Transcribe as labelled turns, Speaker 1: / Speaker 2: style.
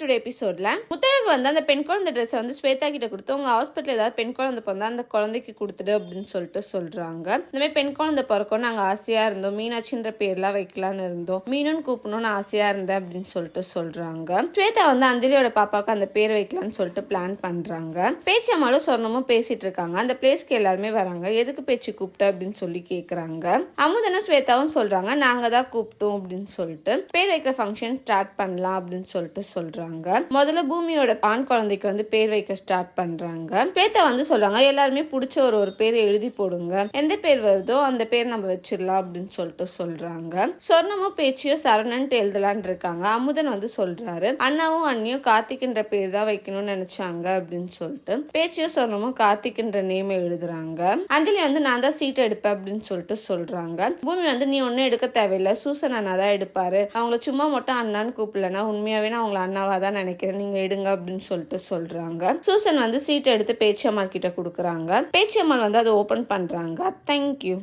Speaker 1: Today எபிசோட்ல முத்த வந்து அந்த பெண் குழந்தை ட்ரெஸ்ஸை வந்து ஸ்வேதா கிட்ட கொடுத்து உங்க ஹாஸ்பிட்டல் ஏதாவது பெண் குழந்தை பிறந்தா அந்த குழந்தைக்கு கொடுத்துடு அப்படின்னு சொல்லிட்டு சொல்றாங்க. இந்த மாதிரி பெண் குழந்தை பிறக்கும் நாங்க ஆசையா இருந்தோம். மீனாட்சின்ற பேர்லாம் வைக்கலாம்னு இருந்தோம். மீனுன்னு கூப்பிடணும்னு ஆசையா இருந்தேன் அப்படின்னு சொல்லிட்டு சொல்றாங்க. ஸ்வேதா வந்து அஞ்சலியோட பாப்பாவுக்கு அந்த பேர் வைக்கலாம்னு சொல்லிட்டு பிளான் பண்றாங்க. பேச்சம்மாலும் சொர்ணமும் பேசிட்டு இருக்காங்க. அந்த பிளேஸ்க்கு எல்லாருமே வராங்க. எதுக்கு பேச்சு கூப்பிட்ட? அப்படின்னு சொல்லி கேக்குறாங்க. அமுதனும் ஸ்வேதாவும் சொல்றாங்க நாங்க தான் கூப்பிட்டோம் அப்படின்னு சொல்லிட்டு. பேர் வைக்கிற ஃபங்க்ஷன் ஸ்டார்ட் பண்ணலாம் அப்படின்னு சொல்லிட்டு சொல்றாங்க. முதல்ல பூமியோட ஆண் குழந்தைக்கு வந்து பேர் வைக்க ஸ்டார்ட் பண்றாங்க. பேத்தை வந்து சொல்றாங்க எல்லாருமே பிடிச்ச ஒரு ஒரு பேர் எழுதி போடுங்க. எந்த பேர் வருதோ அந்த பேர் நம்ம வச்சிடலாம் அப்படின்னு சொல்லிட்டு சொல்றாங்க. சொர்ணமும் பேச்சியும் சரணன்ட்டு எழுதலான் இருக்காங்க. அமுதன் வந்து சொல்றாரு அண்ணாவும் அண்ணியும் கார்த்திக்ன்ற பேர் தான் வைக்கணும்னு நினைச்சாங்க அப்படின்னு சொல்லிட்டு. பேச்சியும் சொர்ணமும் கார்த்திக்ன்ற நேம் எழுதுறாங்க. அஞ்சலி வந்து நான் தான் சீட் எடுப்பேன் அப்படின்னு சொல்லிட்டு சொல்றாங்க. பூமி வந்து நீ ஒன்னும் எடுக்க தேவையில்லை. சூசன் அண்ணா தான் எடுப்பாரு. அவங்கள சும்மா மட்டும் அண்ணான்னு கூப்பிடலன்னா உண்மையாவே நான் அவங்கள அண்ணாவா தான் நினைக்கிறேன். நீங்க எடுங்க அப்படின்னு சொல்லிட்டு சொல்றாங்க. சூசன் வந்து சீட்டை எடுத்து பேச்சியம்மாள் கிட்ட கொடுக்குறாங்க. பேச்சியம்மாள் வந்து அதை ஓபன் பண்றாங்க. தேங்க்யூ